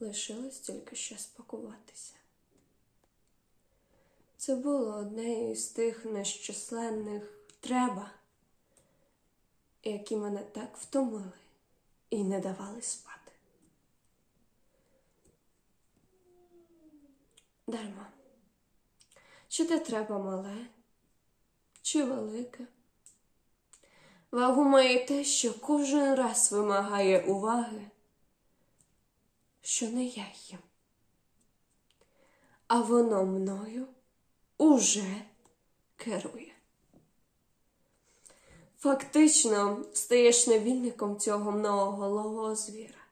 Лишилось тільки ще спакуватися. Це було одне із тих нещисленних треба, які мене так втомили і не давали спати. Дарма. Чи те треба мале, чи велике? Вагу має те, що кожен раз вимагає уваги, що не я їм, а воно мною уже керує. Фактично стаєш невільником цього многоголового звіра.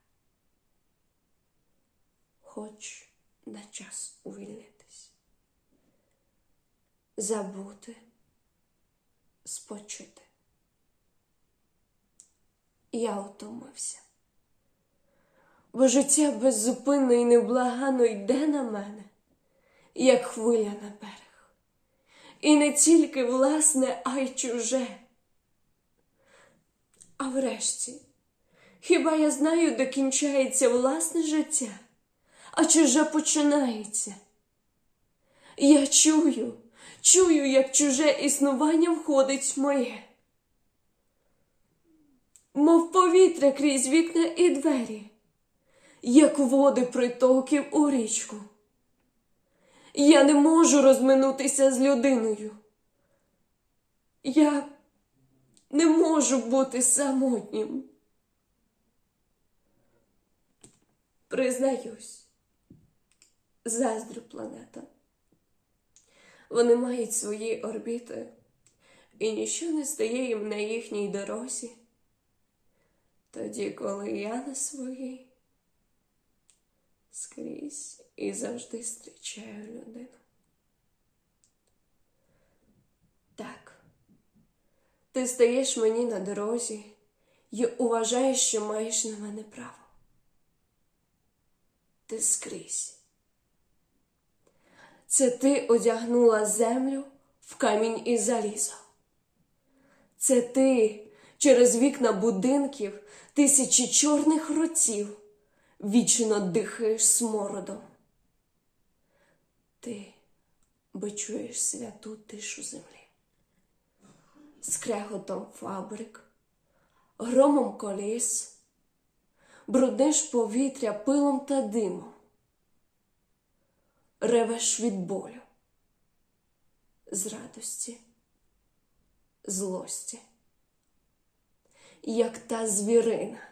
Хоч на час увільнитись, забути, спочити. Я утомився. Бо життя беззупинно і невблаганно йде на мене, як хвиля на берег. І не тільки власне, а й чуже. А врешті, хіба я знаю, де кінчається власне життя, а чуже починається? Я чую, чую, як чуже існування входить моє мов повітря крізь вікна і двері, як води притоків у річку. Я не можу розминутися з людиною. Я не можу бути самотнім. Признаюсь, заздрю планета. Вони мають свої орбіти, і ніщо не стає їм на їхній дорозі тоді, коли я на своїй і завжди зустрічаю людину. Так, ти стаєш мені на дорозі і уважаєш, що маєш на мене право. Ти скрізь. Це ти одягнула землю в камінь і залізо. Це ти через вікна будинків тисячі чорних ротів вічно дихаєш смородом. Ти бичуєш святу тишу землі, скреготом фабрик, громом коліс, брудниш повітря пилом та димом, ревеш від болю, з радості, злості. Як та звірина.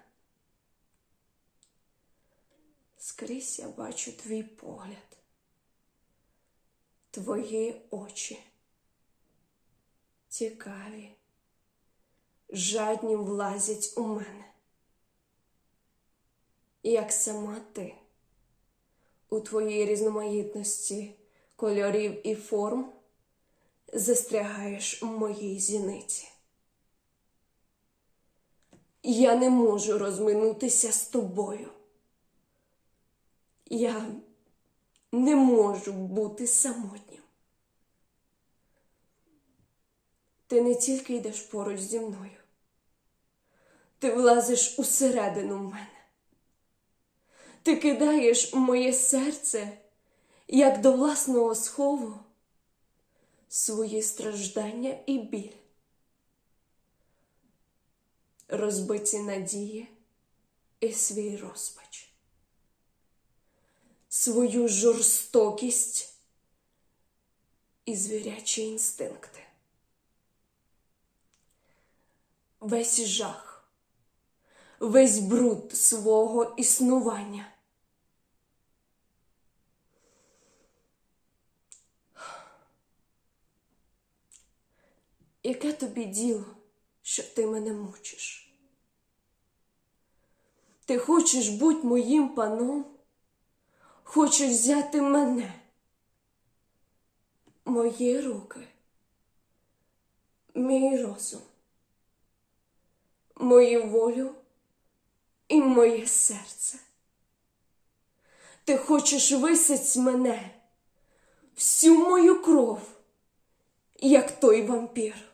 Скрізь я бачу твій погляд, твої очі, цікаві, жадні влазять у мене, як сама ти у твоїй різноманітності кольорів і форм застрягаєш у моїй зіниці. Я не можу розминутися з тобою. Я не можу бути самотнім. Ти не тільки йдеш поруч зі мною, ти влазиш усередину мене. Ти кидаєш моє серце, як до власного схову, свої страждання і біль розбиті надії і свій розпач, свою жорстокість і звірячі інстинкти, весь жах, весь бруд свого існування. Яке тобі діло? що ти мене мучиш. Ти хочеш бути моїм паном, хочеш взяти мене, мої руки, мій розум, мою волю і моє серце. Ти хочеш висить мене, всю мою кров, як той вампір.